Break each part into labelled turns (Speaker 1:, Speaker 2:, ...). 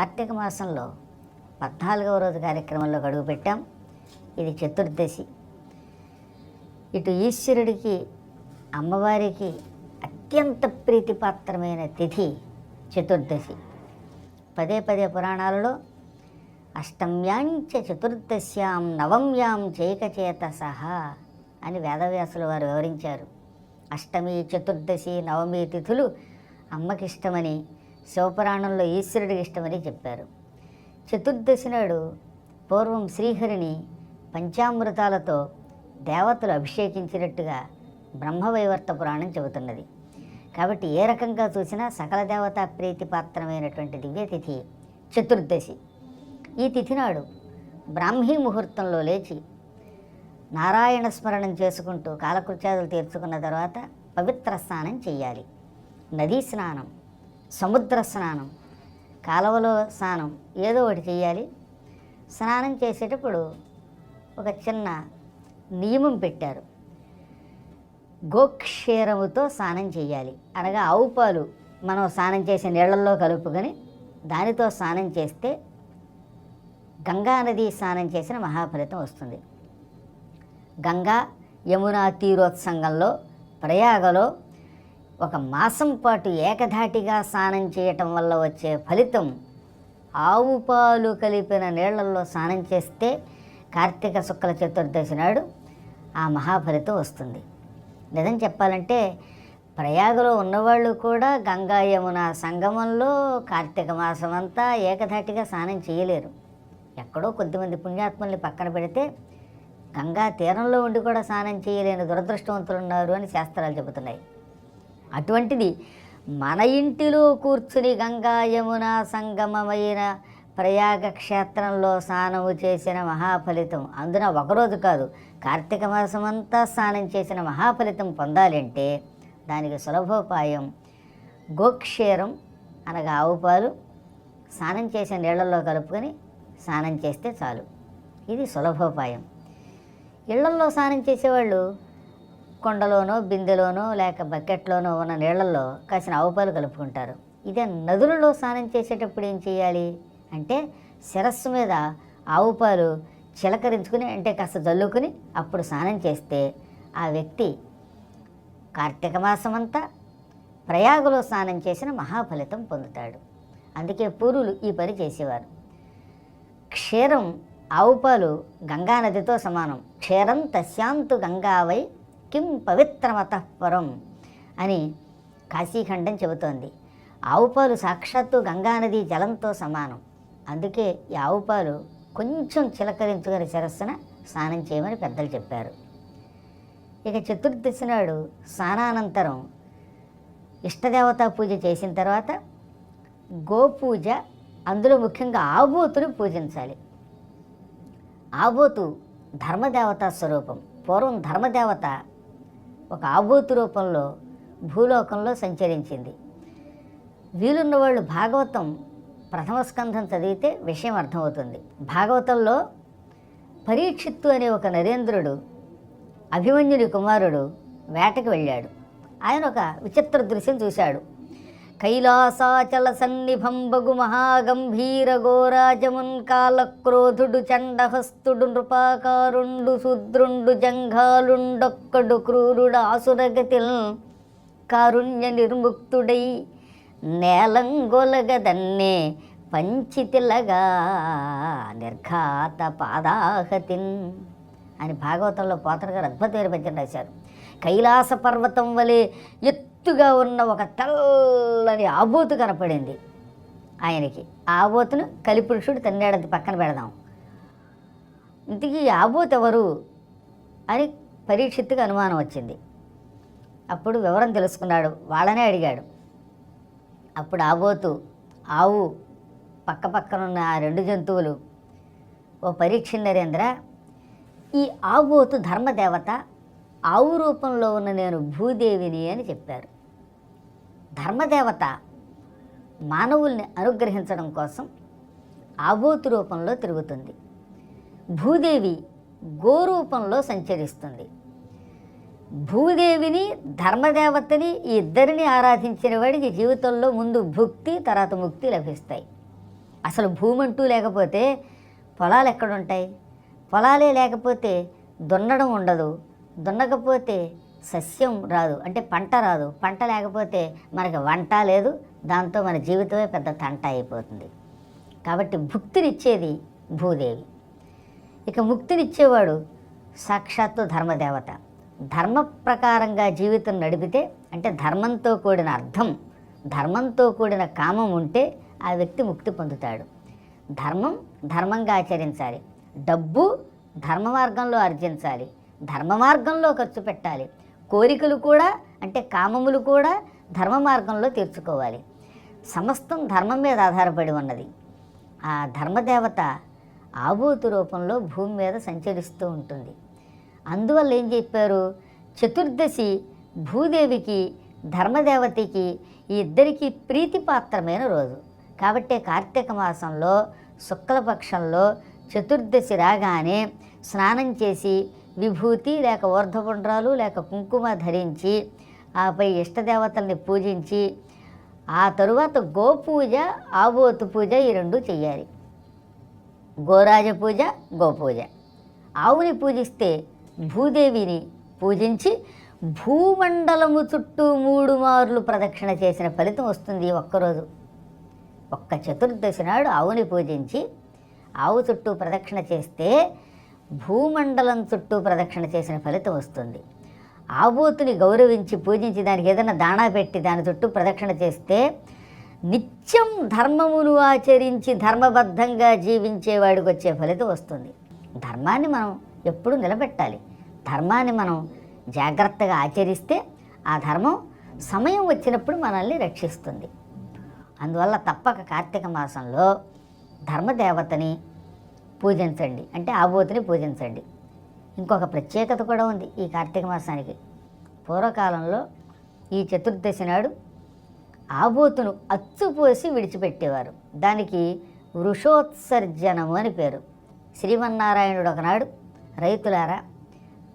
Speaker 1: కార్తీక మాసంలో పద్నాలుగవ రోజు కార్యక్రమంలో గడువు పెట్టాం. ఇది చతుర్దశి. ఇటు ఈశ్వరుడికి అమ్మవారికి అత్యంత ప్రీతిపాత్రమైన తిథి చతుర్దశి. పదే పదే పురాణాలలో అష్టమ్యాంచ చతుర్దశ్యాం నవమ్యాం చైకచేత సహా అని వేదవ్యాసులు వారు వివరించారు. అష్టమి చతుర్దశి నవమి తిథులు అమ్మకిష్టమని శివపురాణంలో ఈశ్వరుడికి ఇష్టమని చెప్పారు. చతుర్దశి నాడు పూర్వం శ్రీహరిని పంచామృతాలతో దేవతలు అభిషేకించినట్టుగా బ్రహ్మవైవర్త పురాణం చెబుతున్నది. కాబట్టి ఏ రకంగా చూసినా సకల దేవతా ప్రీతిపాత్రమైనటువంటి దివ్యతిథి చతుర్దశి. ఈ తిథి నాడు బ్రాహ్మీ ముహూర్తంలో లేచి నారాయణ స్మరణం చేసుకుంటూ కాలకృత్యాదులు తీర్చుకున్న తర్వాత పవిత్ర స్నానం చేయాలి. నదీ స్నానం. సముద్ర స్నానం కాలువలో స్నానం ఏదో ఒకటి చేయాలి స్నానం చేసేటప్పుడు ఒక చిన్న నియమం పెట్టారు. గోక్షీరముతో స్నానం చేయాలి అనగా ఆవు పాలు మనం స్నానం చేసే నీళ్ళల్లో కలుపుకొని దానితో స్నానం చేస్తే గంగా నది స్నానం చేసిన మహాఫలితం వస్తుంది. గంగా యమునా తీరోత్సంగంలో ప్రయాగలో ఒక మాసం పాటు ఏకధాటిగా స్నానం చేయటం వల్ల వచ్చే ఫలితం ఆవు పాలు కలిపిన నీళ్ళలో స్నానం చేస్తే కార్తీక శుక్ల చతుర్దశి నాడు ఆ మహాఫలితం వస్తుంది. నిజం చెప్పాలంటే ప్రయాగలో ఉన్నవాళ్ళు కూడా గంగా యమున సంగమంలో కార్తీక మాసం అంతా ఏకధాటిగా స్నానం చేయలేరు. ఎక్కడో కొద్దిమంది పుణ్యాత్ముల్ని పక్కన పెడితే గంగా తీరంలో ఉండి కూడా స్నానం చేయలేని దురదృష్టవంతులు ఉన్నారు అని శాస్త్రాలు చెబుతున్నాయి. అటువంటిది. మన ఇంటిలో కూర్చుని గంగా యమున సంగమమైన ప్రయాగ క్షేత్రంలో స్నానము చేసిన మహాఫలితం అందున ఒకరోజు కాదు కార్తీక మాసం అంతా స్నానం చేసిన మహాఫలితం పొందాలంటే దానికి సులభోపాయం గోక్షీరం అనగా ఆవు పాలు స్నానం చేసిన నీళ్ళల్లో కలుపుకొని స్నానం చేస్తే చాలు. ఇది సులభోపాయం. ఇళ్ళల్లో స్నానం చేసేవాళ్ళు కొండలోనో బిందెలోనో లేక బకెట్లోనో ఉన్న నీళ్ళల్లో కాసిన ఆవుపాలు కలుపుకుంటారు. ఇదే నదులలో స్నానం చేసేటప్పుడు ఏం చేయాలి అంటే శిరస్సు మీద ఆవుపాలు చిలకరించుకుని అంటే కాస్త జల్లుకుని అప్పుడు స్నానం చేస్తే ఆ వ్యక్తి కార్తీక మాసం అంతా ప్రయాగలో స్నానం చేసిన మహాఫలితం పొందుతాడు. అందుకే పూర్వులు ఈ పని చేసేవారు. క్షీరం ఆవుపాలు గంగానదితో సమానం. క్షీరం తస్యాంతు గంగావై కిం పవిత్రమతః పరం అని కాశీఖండం చెబుతోంది. ఆవుపాలు సాక్షాత్తు గంగానది జలంతో సమానం. అందుకే ఈ ఆవుపాలు కొంచెం చిలకరించుకుని శిరస్సున స్నానం చేయమని పెద్దలు చెప్పారు. ఇక చతుర్దశి నాడు స్నానానంతరం ఇష్టదేవతా పూజ చేసిన తర్వాత గోపూజ అందులో ముఖ్యంగా ఆబోతుని పూజించాలి. ఆబోతు ధర్మదేవత స్వరూపం పూర్వం ధర్మదేవత ఒక ఆభూతి రూపంలో భూలోకంలో సంచరించింది. వీలున్న వాళ్ళు భాగవతం ప్రథమ స్కంధం చదివితే విషయం అర్థమవుతుంది. భాగవతంలో పరీక్షిత్తు అనే ఒక నరేంద్రుడు అభిమన్యుని కుమారుడు వేటకు వెళ్ళాడు. ఆయన ఒక విచిత్ర దృశ్యం చూశాడు. కైలాసాచల సన్నిభం బగు మహాగంభీర గోరాజమున్ కాలక్రోధుడు చండహస్తుడు నృపాకారుండు శూద్రుండు జంఘాలుండొక్కడు క్రూరుడు ఆసురగతిల్ కారుణ్య నిర్ముక్తుడై నేలంగొలగదన్నే పంచితిలగా నిర్ఘాత పాదాహతిన్ అని భాగవతంలో పోతన గారు అద్భుతమైన పద్యం రాశారు. కైలాస పర్వతం వలె ఎత్తుగా ఉన్న ఒక తెల్లని ఆబోతు కనపడింది ఆయనకి. ఆబోతును కలిపురుషుడు తన్నేడంత పక్కన పెడదాం. ఇంతకీ ఈ ఆబోతు ఎవరు అని పరీక్షిత్తుకు అనుమానం వచ్చింది. అప్పుడు వివరం తెలుసుకున్నాడు. వాళ్ళనే అడిగాడు. అప్పుడు ఆబోతు ఆవు పక్క పక్కన ఉన్న ఆ రెండు జంతువులు ఓ పరీక్ష నరేంద్ర ఈ ఆబోతు ధర్మదేవత ఆవు రూపంలో ఉన్న నేను భూదేవిని అని చెప్పారు. ధర్మదేవత మానవుల్ని అనుగ్రహించడం కోసం ఆబోతు రూపంలో తిరుగుతుంది. భూదేవి గోరూపంలో సంచరిస్తుంది. భూదేవిని ధర్మదేవతని ఈ ఇద్దరిని ఆరాధించిన వాడికి జీవితంలో ముందు భుక్తి తర్వాత ముక్తి లభిస్తాయి. అసలు భూమి అంటూ లేకపోతే పొలాలు ఎక్కడుంటాయి? పొలాలే లేకపోతే దున్నడం ఉండదు. దున్నకపోతే సస్యం రాదు. అంటే పంట రాదు. పంట లేకపోతే మనకి వంట లేదు. దాంతో మన జీవితమే పెద్ద తంట అయిపోతుంది. కాబట్టి భుక్తినిచ్చేది భూదేవి. ఇక ముక్తినిచ్చేవాడు సాక్షాత్తు ధర్మదేవత. ధర్మ ప్రకారంగా జీవితం నడిపితే అంటే ధర్మంతో కూడిన అర్థం ధర్మంతో కూడిన కామం ఉంటే ఆ వ్యక్తి ముక్తి పొందుతాడు. ధర్మం ధర్మంగా ఆచరించాలి. డబ్బు ధర్మ మార్గంలో ఆర్జించాలి. ధర్మ మార్గంలో ఖర్చు పెట్టాలి. కోరికలు కూడా అంటే కామములు కూడా ధర్మ మార్గంలో తీర్చుకోవాలి. సమస్తం ధర్మం మీద ఆధారపడి ఉన్నది. ఆ ధర్మదేవత ఆభూతి రూపంలో భూమి మీద సంచరిస్తూ ఉంటుంది. అందువల్ల ఏం చెప్పారు? చతుర్దశి భూదేవికి ధర్మదేవతకి ఈ ఇద్దరికీ ప్రీతిపాత్రమైన రోజు. కాబట్టే కార్తీక మాసంలో శుక్లపక్షంలో చతుర్దశి రాగానే స్నానం చేసి విభూతి లేక ఊర్ధపుండ్రాలు లేక కుంకుమ ధరించి ఆపై ఇష్టదేవతల్ని పూజించి ఆ తరువాత గోపూజ ఆబోతు పూజ ఈ రెండు చెయ్యాలి. గోరాజ పూజ గోపూజ. ఆవుని పూజిస్తే భూదేవిని పూజించి భూమండలము చుట్టూ మూడు మార్లు ప్రదక్షిణ చేసిన ఫలితం వస్తుంది ఒక్కరోజు. ఒక్క చతుర్దశి నాడు ఆవుని పూజించి ఆవు చుట్టూ ప్రదక్షిణ చేస్తే భూమండలం చుట్టూ ప్రదక్షిణ చేసిన ఫలితం వస్తుంది. ఆభూతుని గౌరవించి పూజించి దానికి ఏదైనా దాణా పెట్టి దాని చుట్టూ ప్రదక్షిణ చేస్తే నిత్యం ధర్మమును ఆచరించి ధర్మబద్ధంగా జీవించేవాడికి వచ్చే ఫలితం వస్తుంది. ధర్మాన్ని మనం ఎప్పుడు నిలబెట్టాలి. ధర్మాన్ని మనం జాగ్రత్తగా ఆచరిస్తే ఆ ధర్మం సమయం వచ్చినప్పుడు మనల్ని రక్షిస్తుంది. అందువల్ల తప్పక కార్తీక మాసంలో ధర్మదేవతని పూజించండి. అంటే ఆబోతుని పూజించండి. ఇంకొక ప్రత్యేకత కూడా ఉంది ఈ కార్తీక మాసానికి. పూర్వకాలంలో ఈ చతుర్దశి నాడు ఆబోతును అచ్చుపోసి విడిచిపెట్టేవారు. దానికి వృషోత్సర్జనము అని పేరు. శ్రీమన్నారాయణుడు ఒకనాడు రైతులారా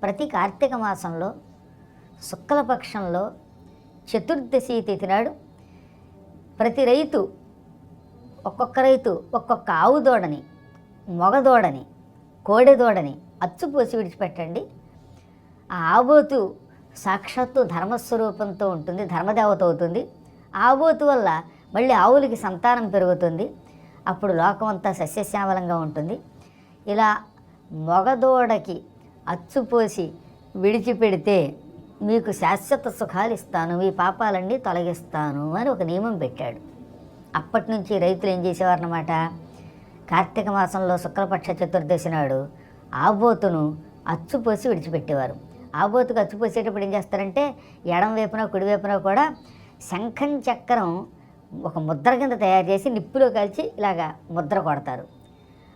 Speaker 1: ప్రతి కార్తీక మాసంలో శుక్లపక్షంలో చతుర్దశి తిథి నాడు ప్రతి రైతు ఒక్కొక్క రైతు ఒక్కొక్క ఆవు దూడని మొగదూడని కోడెదూడని అచ్చుపోసి విడిచిపెట్టండి. ఆ ఆబోతు సాక్షాత్తు ధర్మస్వరూపంతో ఉంటుంది ధర్మదేవత అవుతుంది. ఆబోతు వల్ల మళ్ళీ ఆవులకి సంతానం పెరుగుతుంది. అప్పుడు లోకమంతా సస్యశ్యామలంగా ఉంటుంది. ఇలా మొగదూడకి అచ్చుపోసి విడిచిపెడితే మీకు శాశ్వత సుఖాలు ఇస్తాను మీ పాపాలన్నీ తొలగిస్తాను అని ఒక నియమం పెట్టాడు. అప్పటి నుంచి రైతులు ఏం చేసేవారన్నమాట? కార్తీక మాసంలో శుక్లపక్ష చతుర్దశి నాడు ఆబోతును అచ్చుపోసి విడిచిపెట్టేవారు. ఆబోతుకు అచ్చుపోసేటప్పుడు ఏం చేస్తారంటే ఎడం వైపున కుడి వైపున కూడా శంఖం చక్రం ఒక ముద్ర కింద తయారు చేసి నిప్పులో కాల్చి ఇలాగా ముద్ర కొడతారు.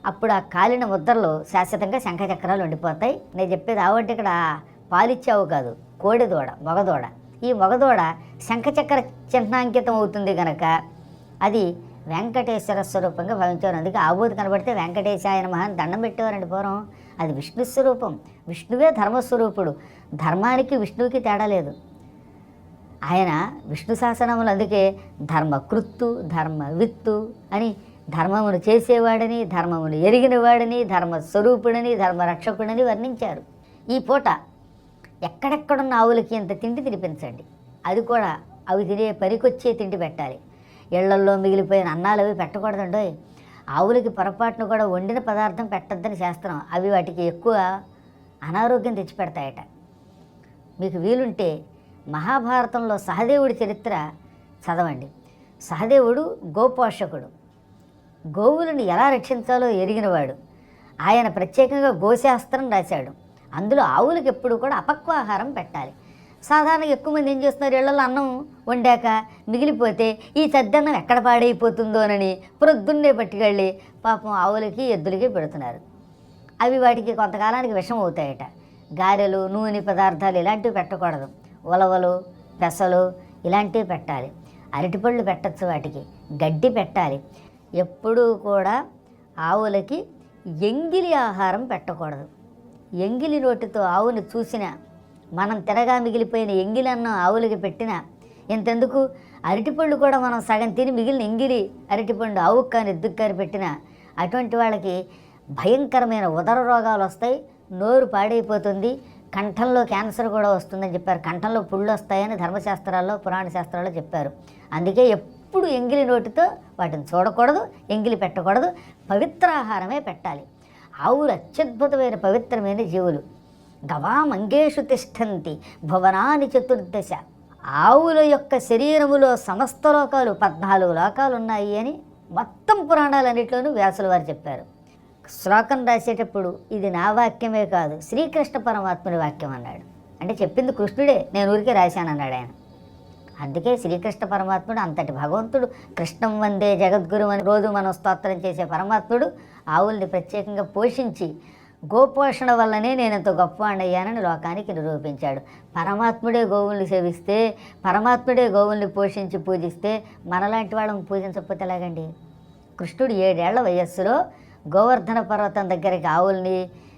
Speaker 1: అప్పుడు ఆ కాలిన ముద్రలో శాశ్వతంగా శంఖ చక్రాలు ఉండిపోతాయి. నేను చెప్పేది ఆవంటే ఇక్కడ పాలిచ్చావు కాదు కోడిదూడ మగదూడ. ఈ మగదూడ శంఖచక్ర చిహ్నాంకితం అవుతుంది కనుక అది వెంకటేశ్వర స్వరూపంగా భావించారు అందుకే ఆబోధి కనబడితే వెంకటేశాయన మహాన్ దండం పెట్టేవారండి పూర్వం. అది విష్ణు స్వరూపం. విష్ణువే ధర్మస్వరూపుడు. ధర్మానికి విష్ణువుకి తేడా లేదు. ఆయన విష్ణు శాసనములు అందుకే ధర్మకృత్తు ధర్మ విత్తు అని ధర్మమును చేసేవాడని ధర్మమును ఎరిగినవాడని ధర్మ స్వరూపుడని ధర్మ రక్షకుడని వర్ణించారు. ఈ పూట ఎక్కడెక్కడున్న ఆవులకి ఇంత తిండి తినిపించండి? అది కూడా అవి తినే పనికొచ్చే తిండి పెట్టాలి. ఇళ్ళల్లో మిగిలిపోయిన అన్నాలు అవి పెట్టకూడదండి ఆవులకి పొరపాటును కూడా వండిన పదార్థం పెట్టద్దని శాస్త్రం అవి వాటికి ఎక్కువ అనారోగ్యం తెచ్చిపెడతాయట. మీకు వీలుంటే మహాభారతంలో సహదేవుడి చరిత్ర చదవండి. సహదేవుడు గోపోషకుడు. గోవులను ఎలా రక్షించాలో ఎరిగినవాడు. ఆయన ప్రత్యేకంగా గోశాస్త్రం రాశాడు. అందులో ఆవులకు ఎప్పుడు కూడా అపక్వాహారం పెట్టాలి. సాధారణంగా ఎక్కువ మంది ఏం చేస్తున్నారు? ఇళ్ళలో అన్నం వండాక మిగిలిపోతే ఈ సద్దన్నం ఎక్కడ పాడైపోతుందోనని ప్రొద్దున్నే పట్టుకెళ్ళి పాపం ఆవులకి ఎద్దులకి పెడుతున్నారు. అవి వాటికి కొంతకాలానికి విషం అవుతాయట. గారెలు నూనె పదార్థాలు ఇలాంటివి పెట్టకూడదు. ఉలవలు పెసలు ఇలాంటివి పెట్టాలి. అరటిపళ్ళు పెట్టచ్చు వాటికి. గడ్డి పెట్టాలి. ఎప్పుడూ కూడా ఆవులకి ఎంగిలి ఆహారం పెట్టకూడదు. ఎంగిలి నోటితో ఆవుని చూసిన మనం తినగా మిగిలిపోయిన ఎంగిలన్నం ఆవులకి పెట్టిన ఇంతెందుకు అరటిపళ్ళు కూడా మనం సగం తిని మిగిలిన ఎంగిలి అరటిపండు ఆవుకు కానీ ఎద్దుకు కానీ పెట్టిన అటువంటి వాళ్ళకి భయంకరమైన ఉదర రోగాలు వస్తాయి నోరు పాడైపోతుంది కంఠంలో క్యాన్సర్ కూడా వస్తుందని చెప్పారు. కంఠంలో పుళ్ళు వస్తాయని ధర్మశాస్త్రాల్లో పురాణ శాస్త్రాల్లో చెప్పారు. అందుకే ఎప్పుడు ఎంగిలి నోటితో వాటిని చూడకూడదు ఎంగిలి పెట్టకూడదు పవిత్ర ఆహారమే పెట్టాలి. ఆవులు అత్యద్భుతమైన పవిత్రమైన జీవులు. గవామంగేషు తిష్టంతి భువనాని చతుర్దశ. ఆవుల యొక్క శరీరములో సమస్త లోకాలు పద్నాలుగు లోకాలు ఉన్నాయి అని మొత్తం పురాణాలన్నింటిలోనూ వ్యాసుల వారు చెప్పారు. శ్లోకం రాసేటప్పుడు ఇది నా వాక్యమే కాదు శ్రీకృష్ణ పరమాత్ముని వాక్యం అన్నాడు. అంటే చెప్పింది కృష్ణుడే నేను ఊరికే రాశానన్నాడు ఆయన. అందుకే శ్రీకృష్ణ పరమాత్ముడు అంతటి భగవంతుడు కృష్ణం వందే జగద్గురు అని రోజు మనం స్తోత్రం చేసే పరమాత్ముడు ఆవుల్ని ప్రత్యేకంగా పోషించి గోపోషణ వల్లనే నేను ఎంతో గొప్పవాణ్ణయ్యానని లోకానికి నిరూపించాడు. పరమాత్ముడే గోవుల్ని సేవిస్తే పరమాత్ముడే గోవుల్ని పోషించి పూజిస్తే మనలాంటి వాళ్ళని పూజించకపోతే ఎలాగండి? కృష్ణుడు ఏడేళ్ళ వయస్సులో గోవర్ధన పర్వతం దగ్గరికి ఆవుల్ని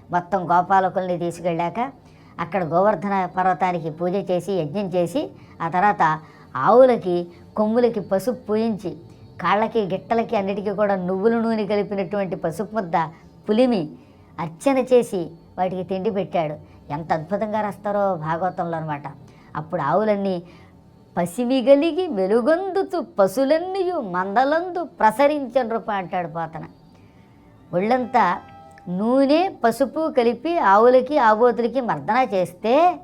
Speaker 1: మొత్తం గోపాలకుల్ని తీసుకెళ్ళాక అక్కడ గోవర్ధన పర్వతానికి పూజ చేసి యజ్ఞం చేసి ఆ తర్వాత ఆవులకి కొమ్ములకి పసుపు పూయించి కాళ్ళకి గిట్టలకి అన్నిటికీ కూడా నువ్వుల నూనె కలిపినటువంటి పసుపు ముద్ద పులిమి అర్చన చేసి వాటికి తిండి పెట్టాడు. ఎంత అద్భుతంగా రాస్తారో భాగవతంలో అనమాట అప్పుడు ఆవులన్నీ పసిమిగలిగి వెలుగొందుతూ పశులన్నీయు మందలందు ప్రసరించండ్రు అంటాడు పోతన. ఒళ్ళంతా నూనె పసుపు కలిపి ఆవులకి ఆబోతులకి మర్దన చేస్తే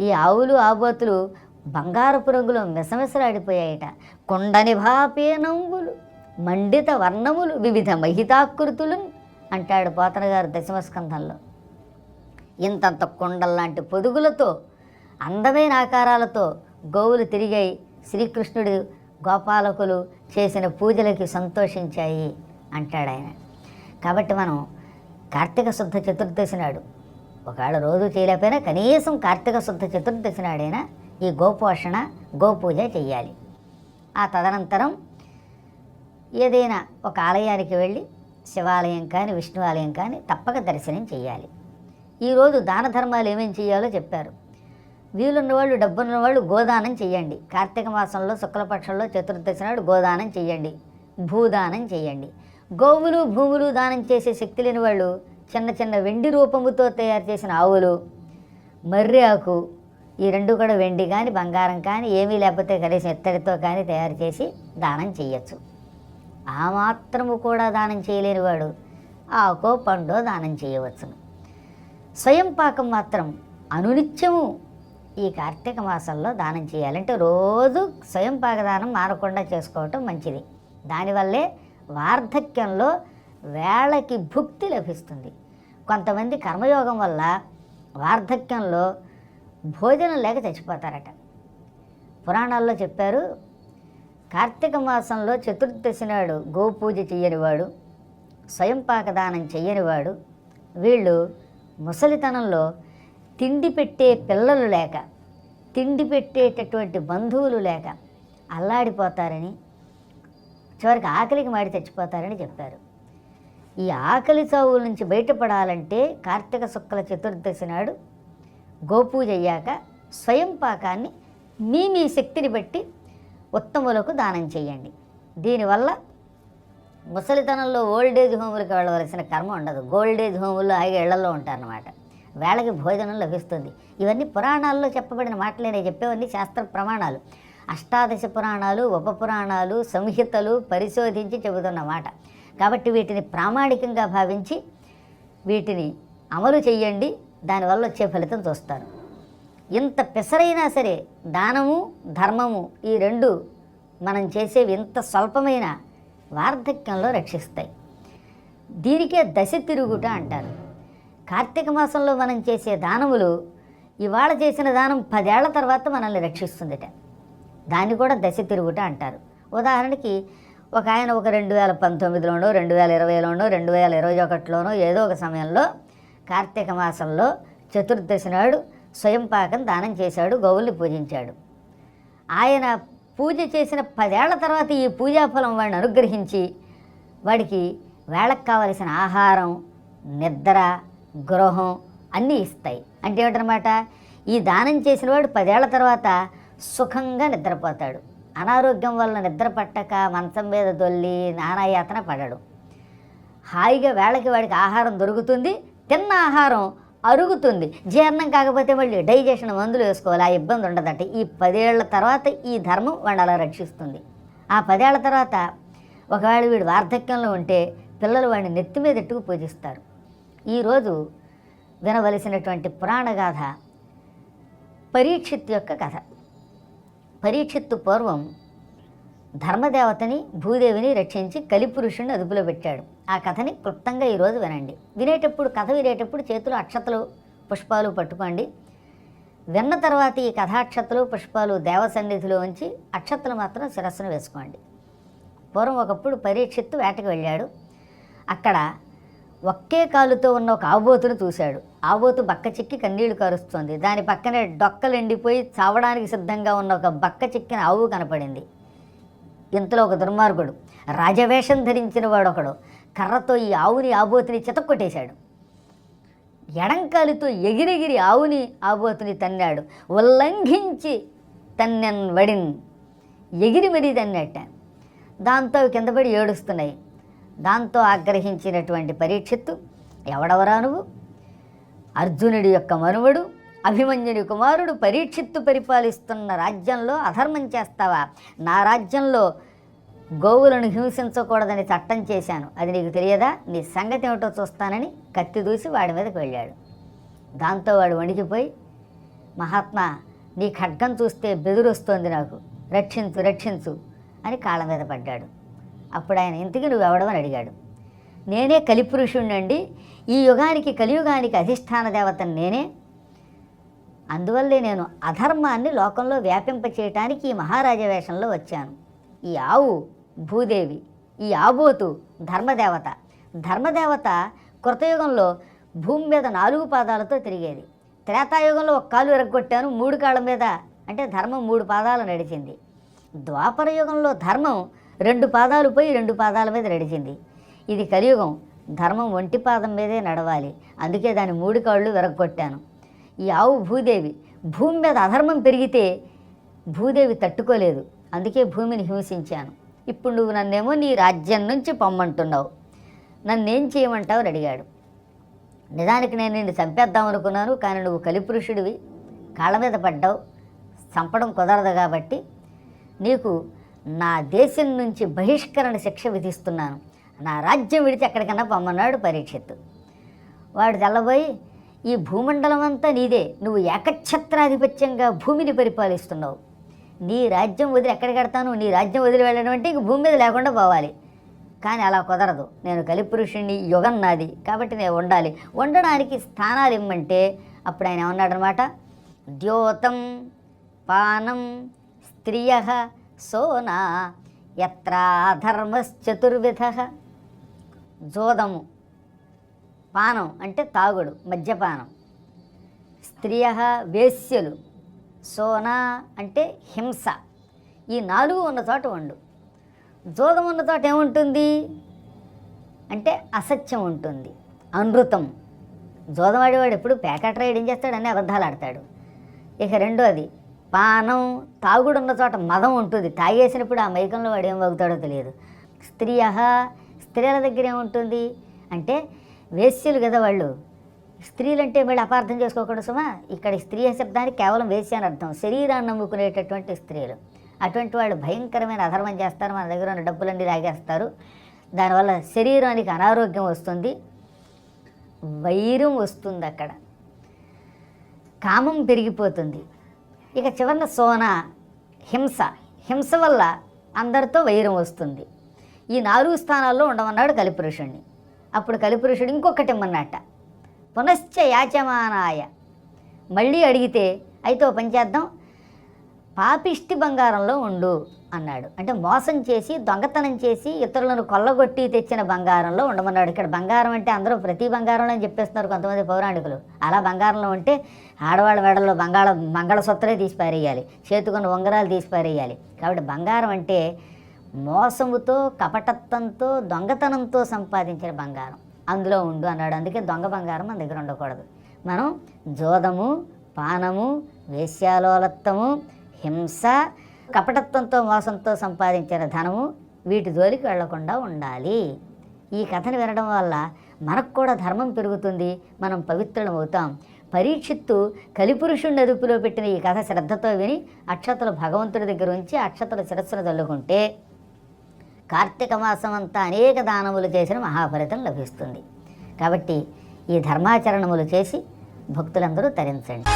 Speaker 1: ఈ ఆవులు ఆబోతులు బంగారపు రంగులో మిసమిసలాడిపోయాయట. కొండని భాపేనంబులు మండిత వర్ణములు వివిధ మహితాకృతులను అంటాడు పోతన గారు దశమస్కంధంలో. ఇంతంత కొండల్లాంటి పొదుగులతో అందమైన ఆకారాలతో గోవులు తిరిగాయి శ్రీకృష్ణుడు గోపాలకులు చేసిన పూజలకి సంతోషించాయి అంటాడు ఆయన కాబట్టి మనం కార్తీక శుద్ధ చతుర్దశి నాడు ఒకవేళ రోజు చేయలేకపోయినా కనీసం కార్తీక శుద్ధ చతుర్దశి నాడైనా ఈ గోపోషణ గోపూజ చేయాలి ఆ తదనంతరం ఏదైనా ఒక ఆలయానికి వెళ్ళి శివాలయం కానీ విష్ణు ఆలయం కానీ తప్పక దర్శనం చేయాలి ఈరోజు దాన ధర్మాలు ఏమేమి చేయాలో చెప్పారు. వీలున్న వాళ్ళు డబ్బున్న వాళ్ళు గోదానం చేయండి కార్తీక మాసంలో శుక్లపక్షంలో చతుర్దశి నాడు గోదానం చేయండి భూదానం చేయండి గోవులు భూములు దానం చేసే శక్తి లేని వాళ్ళు చిన్న చిన్న వెండి రూపముతో తయారు చేసిన ఆవులు మర్రి ఆకు ఈ రెండు కూడా వెండి కానీ బంగారం కానీ ఏమీ లేకపోతే కనీసం ఇత్తడితో కానీ తయారు చేసి దానం చేయొచ్చు ఆ మాత్రము కూడా దానం చేయలేని వాడు. ఆకో పండో దానం చేయవచ్చును. స్వయం పాకం మాత్రం అనునిత్యము ఈ కార్తీక మాసంలో దానం చేయాలంటే రోజు స్వయం పాక దానం మానకుండా చేసుకోవటం మంచిది. దానివల్లే వార్ధక్యంలో వేళకి భుక్తి లభిస్తుంది. కొంతమంది కర్మయోగం వల్ల వార్ధక్యంలో భోజనం లేక చచ్చిపోతారట. పురాణాల్లో చెప్పారు కార్తీక మాసంలో చతుర్దశి నాడు గోపూజ చెయ్యనివాడు స్వయం పాకదానం చెయ్యనివాడు. వీళ్ళు ముసలితనంలో తిండి పెట్టే పిల్లలు లేక తిండి పెట్టేటటువంటి బంధువులు లేక అల్లాడిపోతారని చివరికి ఆకలికి మాడి చచ్చిపోతారని చెప్పారు. ఈ ఆకలి చావుల నుంచి బయటపడాలంటే కార్తీక శుక్ల చతుర్దశి నాడు గోపూజ అయ్యాక స్వయం పాకాన్ని మీ మీ శక్తిని బట్టి ఉత్తములకు దానం చేయండి. దీనివల్ల ముసలితనంలో ఓల్డ్ ఏజ్ హోములకు వెళ్ళవలసిన కర్మ ఉండదు. గోల్డ్ ఏజ్ హోముల్లో హాయిగా ఇళ్ళలో ఉంటారన్నమాట. వేళకి భోజనం లభిస్తుంది. ఇవన్నీ పురాణాల్లో చెప్పబడిన మాటలే నేను చెప్పేవన్నీ శాస్త్ర ప్రమాణాలు. అష్టాదశ పురాణాలు ఉప పురాణాలు సంహితలు పరిశోధించి చెబుతున్న మాట కాబట్టి వీటిని ప్రామాణికంగా భావించి వీటిని అమలు చేయండి దానివల్ల వచ్చే ఫలితం చూస్తారు. ఇంత పెసరైనా సరే దానము ధర్మము ఈ రెండు మనం చేసేవి ఇంత స్వల్పమైన వార్ధక్యంలో రక్షిస్తాయి. దీనికే దశ తిరుగుట అంటారు. కార్తీక మాసంలో మనం చేసే దానములు ఇవాళ చేసిన దానం పదేళ్ళ తర్వాత మనల్ని రక్షిస్తుందిట. దాన్ని కూడా దశ తిరుగుట అంటారు. ఉదాహరణకి ఒక ఆయన ఒక రెండు వేల పంతొమ్మిదిలోనో రెండు వేల ఇరవైలోనో రెండు వేల ఇరవై ఒకటిలోనో ఏదో ఒక సమయంలో కార్తీక మాసంలో చతుర్దశి నాడు స్వయం పాకం దానం చేశాడు గౌల్ని పూజించాడు. ఆయన పూజ చేసిన పదేళ్ళ తర్వాత ఈ పూజాఫలం వాడిని అనుగ్రహించి వాడికి వేళకు కావలసిన ఆహారం నిద్ర గృహం అన్నీ ఇస్తాయి. అంటే ఏమిటనమాట ఈ దానం చేసిన వాడు పదేళ్ళ తర్వాత సుఖంగా నిద్రపోతాడు. అనారోగ్యం వల్ల నిద్ర పట్టక మంచం మీద దొల్లి నానాయాతన పడడు. హాయిగా వేళకి వాడికి ఆహారం దొరుకుతుంది. తిన్న ఆహారం అరుగుతుంది. జీర్ణం కాకపోతే మళ్ళీ డైజెషన్ మందులు వేసుకోవాలి. ఆ ఇబ్బంది ఉండదట. ఈ పదేళ్ళ తర్వాత ఈ ధర్మం వాడు అలా రక్షిస్తుంది. ఆ పదేళ్ళ తర్వాత ఒకవేళ వీడు వార్ధక్యంలో ఉంటే పిల్లలు వాడిని నెత్తి మీద ఎట్టుకు పూజిస్తారు. ఈరోజు వినవలసినటువంటి పురాణగాథ పరీక్షిత్ యొక్క కథ. పరీక్షిత్తు పూర్వం ధర్మదేవతని భూదేవిని రక్షించి కలిపురుషుణ్ణి అదుపులో పెట్టాడు. ఆ కథని క్లుప్తంగా ఈరోజు వినండి. వినేటప్పుడు కథ వినేటప్పుడు చేతులు అక్షతలు పుష్పాలు పట్టుకోండి. విన్న తర్వాత ఈ కథాక్షతలు పుష్పాలు దేవ సన్నిధిలో ఉంచి అక్షతలు మాత్రం శిరస్సును వేసుకోండి. పూర్వం ఒకప్పుడు పరీక్షిత్తు వేటకు వెళ్ళాడు. అక్కడ ఒకే కాలుతో ఉన్న ఒక ఆబోతును చూశాడు. ఆబోతు బక్క చిక్కి కన్నీళ్ళు కారుస్తోంది. దాని పక్కనే డొక్కలు ఎండిపోయి చావడానికి సిద్ధంగా ఉన్న ఒక బక్క చిక్కిన ఆవు కనపడింది. ఇంతలో ఒక దుర్మార్గుడు రాజవేషం ధరించిన వాడు ఒకడు కర్రతో ఈ ఆవుని ఆబోతుని చితక్కొట్టేశాడు. ఎడంకాలితో ఎగిరెగిరి ఆవుని ఆబోతుని తన్నాడు. ఉల్లంఘించి తన్నెన్ వడిన్ ఎగిరి మరీ తన్నట్ట. దాంతో కిందపడి ఏడుస్తున్నాయి. దాంతో ఆగ్రహించినటువంటి పరీక్షిత్తు ఎవడవరా నువ్వు? అర్జునుడి యొక్క మనువడు అభిమన్యుని కుమారుడు పరీక్షిత్తు పరిపాలిస్తున్న రాజ్యంలో అధర్మం చేస్తావా? నా రాజ్యంలో గోవులను హింసించకూడదని చట్టం చేశాను. అది నీకు తెలియదా? నీ సంగతి ఏమిటో చూస్తానని కత్తి దూసి వాడి మీదకి వెళ్ళాడు. దాంతో వాడు వణికిపోయి మహాత్మా నీ ఖడ్గం చూస్తే బెదురొస్తోంది నాకు. రక్షించు రక్షించు అని కాళ్ళ మీద పడ్డాడు. అప్పుడు ఆయన ఇంతకీ నువ్వు ఎవడమని అడిగాడు. నేనే కలిపురుషుణ్ణండి. ఈ యుగానికి కలియుగానికి అధిష్టాన దేవతను నేనే. అందువల్లే నేను అధర్మాన్ని లోకంలో వ్యాపింపచేయటానికి ఈ మహారాజ వేషంలో వచ్చాను. ఈ ఆవు భూదేవి ఈ ఆబోతు ధర్మదేవత. ధర్మదేవత కృతయుగంలో భూమి మీద నాలుగు పాదాలతో తిరిగేది. త్రేతాయుగంలో ఒక కాలు ఎరగొట్టాను మూడు కాళ్ళ మీద అంటే ధర్మం మూడు పాదాలు నడిచింది. ద్వాపర యుగంలో ధర్మం రెండు పాదాలు పోయి రెండు పాదాల మీద నడిచింది. ఇది కలియుగం ధర్మం ఒంటి పాదం మీదే నడవాలి. అందుకే దాని మూడు కాళ్ళు విరగొట్టాను ఈ ఆవు భూదేవి. భూమి మీద అధర్మం పెరిగితే భూదేవి తట్టుకోలేదు. అందుకే భూమిని హింసించాను. ఇప్పుడు నువ్వు నన్నేమో నీ రాజ్యం నుంచి పొమ్మంటున్నావు. నన్నేం చేయమంటావు అని అడిగాడు. నిజానికి నేను నిన్ను చంపేద్దాం అనుకున్నాను కానీ నువ్వు కలిపురుషుడివి. కాళ్ళ మీద పడ్డావు. చంపడం కుదరదు కాబట్టి నీకు నా దేశం నుంచి బహిష్కరణ శిక్ష విధిస్తున్నాను. నా రాజ్యం విడిచి ఎక్కడికన్నా పొమ్మన్నాడు పరీక్షిత్తు. వాడు తెల్లబోయి ఈ భూమండలం అంతా నీదే. నువ్వు ఏకఛత్రాధిపత్యంగా భూమిని పరిపాలిస్తున్నావు. నీ రాజ్యం వదిలి ఎక్కడ కడతాను? నీ రాజ్యం వదిలి వెళ్ళడం అంటే ఇంక భూమి మీద లేకుండా పోవాలి. కానీ అలా కుదరదు. నేను కలిపురుషుణ్ణి యుగం నాది. కాబట్టి నేను ఉండాలి. ఉండడానికి స్థానాలు ఇమ్మంటే అప్పుడు ఆయన ఏమన్నాడనమాట ద్యోతం పానం స్త్రియ సోనా ఎత్రాధర్మశ్చతుర్విధ జోదము. పానం అంటే తాగుడు మద్యపానం. స్త్రియ వేశ్యలు సోనా అంటే హింస. ఈ నాలుగు ఉన్న చోట ఉండు. జోదం ఉన్న చోట ఏముంటుంది? అంటే అసత్యం ఉంటుంది. అనృతం జోదం ఆడేవాడు ఎప్పుడు ప్యాకెట్ రైడ్ ఏం చేస్తాడు? అన్ని అబద్ధాలు ఆడతాడు. ఇక రెండోది పానం తాగుడున్న చోట మదం ఉంటుంది. తాగేసినప్పుడు ఆ మైకంలో వాడు ఏం వాగుతాడో తెలియదు. స్త్రీయ స్త్రీల దగ్గర ఏముంటుంది? అంటే వేశ్యలు కదా వాళ్ళు. స్త్రీలు అంటే వీళ్ళు అపార్థం చేసుకోకూడదు సుమా ఇక్కడ స్త్రీ శబ్దానికి కేవలం వేసి అని అర్థం. శరీరాన్ని నమ్ముకునేటటువంటి స్త్రీలు. అటువంటి వాళ్ళు భయంకరమైన అధర్మం చేస్తారు మన దగ్గర ఉన్న డబ్బులన్నీ లాగేస్తారు. దానివల్ల శరీరానికి అనారోగ్యం వస్తుంది వైరం వస్తుంది అక్కడ. కామం పెరిగిపోతుంది. ఇక చివరిన సోన హింస. హింస వల్ల అందరితో వైరం వస్తుంది. ఈ నాలుగు స్థానాల్లో ఉండమన్నాడు కలిపురుషుణ్ణి. అప్పుడు కలిపురుషుడు ఇంకొకటి ఇమ్మన్నట పునశ్చ యాచమానాయ. మళ్ళీ అడిగితే అయితే ఓ పని చేద్దాం. పాపిష్టి బంగారంలో ఉండు అన్నాడు. అంటే మోసం చేసి దొంగతనం చేసి ఇతరులను కొల్లగొట్టి తెచ్చిన బంగారంలో ఉండమన్నాడు. ఇక్కడ బంగారం అంటే అందరూ ప్రతి బంగారంలో అని చెప్పేస్తున్నారు కొంతమంది పౌరాణికులు. అలా బంగారంలో ఉంటే ఆడవాళ్ళ మెడలో బంగాళ మంగళసూత్రే తీసి పారేయాలి. చేతుకున్న ఉంగరాలు తీసి పారేయాలి. కాబట్టి బంగారం అంటే మోసముతో కపటత్వంతో దొంగతనంతో సంపాదించిన బంగారం. అందులో ఉండు అన్నాడు. అందుకే దొంగ బంగారం మన దగ్గర ఉండకూడదు. మనం జోదము పానము వేశ్యాలోలత్వము హింస కపటత్వంతో మోసంతో సంపాదించిన ధనము వీటి జోలికి వెళ్ళకుండా ఉండాలి. ఈ కథను వినడం వల్ల మనకు కూడా ధర్మం పెరుగుతుంది. మనం పవిత్రం అవుతాం. పరీక్షిత్తు కలిపురుషుణ్ణి అదుపులో పెట్టిన ఈ కథ శ్రద్ధతో విని అక్షతలు భగవంతుడి దగ్గర ఉంచి అక్షతల శిరస్సును చల్లుకుంటే కార్తీక మాసం అంతా అనేక దానములు చేసిన మహాఫలితం లభిస్తుంది. కాబట్టి ఈ ధర్మాచరణములు చేసి భక్తులందరూ తరించండి.